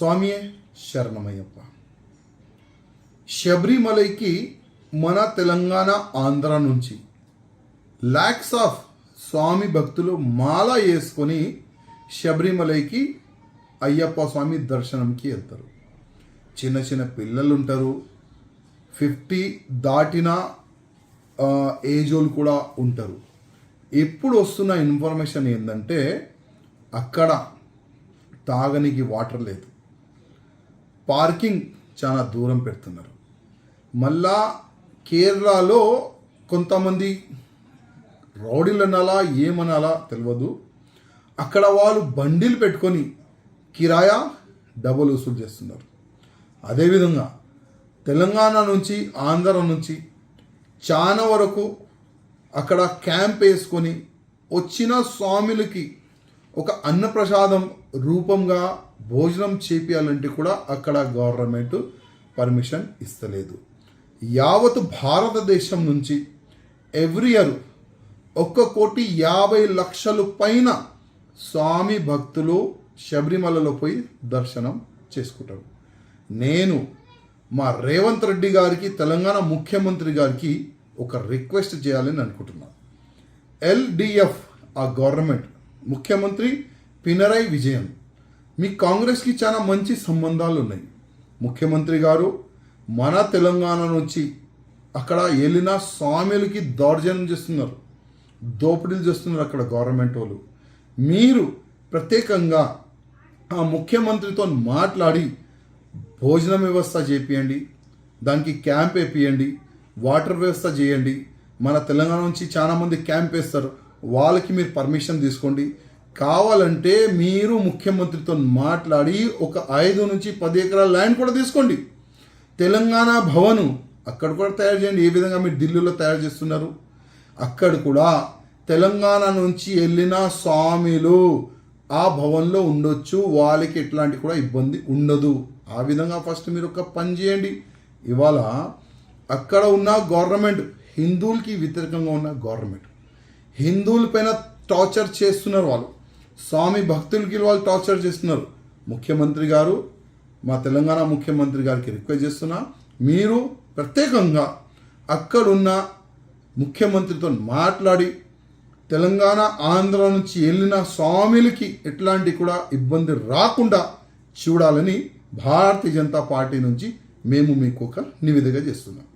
స్వామియే శరణమయ్యప్ప. శబరిమలైకి మన తెలంగాణ ఆంధ్ర నుంచి ల్యాక్స్ ఆఫ్ స్వామి భక్తులు మాల వేసుకొని శబరిమలైకి అయ్యప్ప స్వామి దర్శనంకి వెళ్తారు చిన్న చిన్న పిల్లలు ఉంటారు ఫిఫ్టీ దాటిన ఏజ్ వాళ్ళు కూడా ఉంటారు. ఇప్పుడు వస్తున్న ఇన్ఫర్మేషన్ ఏంటంటే అక్కడ తాగనికి వాటర్ లేదు. పార్కింగ్ చాలా దూరం పెడుతున్నారు. మళ్ళా కేరళలో కొంతమంది రౌడీలు అనాలా ఏమనాలా తెలియదు అక్కడ వాళ్ళు బండిలు పెట్టుకొని కిరాయా డబుల్ వసూలు చేస్తున్నారు. అదేవిధంగా తెలంగాణ నుంచి ఆంధ్ర నుంచి చాలా వరకు అక్కడ క్యాంప్ వేసుకొని వచ్చిన స్వాములకి ఒక అన్నప్రసాదం రూపంగా భోజనం చేపియాలంటే కూడా అక్కడ గవర్నమెంట్ పర్మిషన్ ఇస్తలేదు. యావత్ భారతదేశం నుంచి ఎవ్రీ ఇయర్ ఒక్క కోటి యాభై లక్షలు పైన స్వామి భక్తులు శబరిమలలో పోయి దర్శనం చేసుకుంటారు. నేను మా రేవంత్ రెడ్డి గారికి తెలంగాణ ముఖ్యమంత్రి గారికి ఒక రిక్వెస్ట్ చేయాలని అనుకుంటున్నాను ఎల్డిఎఫ్ ఆ గవర్నమెంట్ ముఖ్యమంత్రి పినరై విజయన్ మీ కాంగ్రెస్కి చాలా మంచి సంబంధాలు ఉన్నాయి ముఖ్యమంత్రి గారు మన తెలంగాణ నుంచి అక్కడ వెళ్ళిన స్వామిలకి దౌర్జన్యం చేస్తున్నారు. దోపిడీలు చేస్తున్నారు అక్కడ గవర్నమెంట్ వాళ్ళు. మీరు ప్రత్యేకంగా ఆ ముఖ్యమంత్రితో మాట్లాడి భోజనం వ్యవస్థ చేపియండి దానికి క్యాంప్ వేపియండి వాటర్ వ్యవస్థ చేయండి. మన తెలంగాణ నుంచి చాలా మంది క్యాంప్ వేస్తారు. వాళ్ళకి మీరు పర్మిషన్ తీసుకోండి. కావాలంటే మీరు ముఖ్యమంత్రితో మాట్లాడి ఒక ఐదు నుంచి పది ఎకరాల ల్యాండ్ కూడా తీసుకోండి. తెలంగాణ భవను అక్కడ కూడా తయారు చేయండి. ఏ విధంగా మీరు ఢిల్లీలో తయారు చేస్తున్నారు? అక్కడ కూడా తెలంగాణ నుంచి వెళ్ళిన స్వామిలు ఆ భవన్లో ఉండొచ్చు. వాళ్ళకి ఎట్లాంటి కూడా ఇబ్బంది ఉండదు. ఆ విధంగా ఫస్ట్ మీరు ఒక పని చేయండి. ఇవాళ అక్కడ ఉన్న గవర్నమెంట్ హిందువులకి వ్యతిరేకంగా ఉన్న గవర్నమెంట్ హిందువుల పైన టార్చర్ చేస్తున్నారు వాళ్ళు. స్వామి భక్తులకి వాళ్ళు టార్చర్ చేస్తున్నారు. ముఖ్యమంత్రి గారు మా తెలంగాణ ముఖ్యమంత్రి గారికి రిక్వెస్ట్ చేస్తున్నా మీరు ప్రత్యేకంగా అక్కడున్న ముఖ్యమంత్రితో మాట్లాడి తెలంగాణ ఆంధ్ర నుంచి వెళ్ళిన స్వామిలకి ఎట్లాంటి కూడా ఇబ్బంది రాకుండా చూడాలని భారతీయ జనతా పార్టీ నుంచి మేము మీకు ఒక నివేదిక చేస్తున్నాం.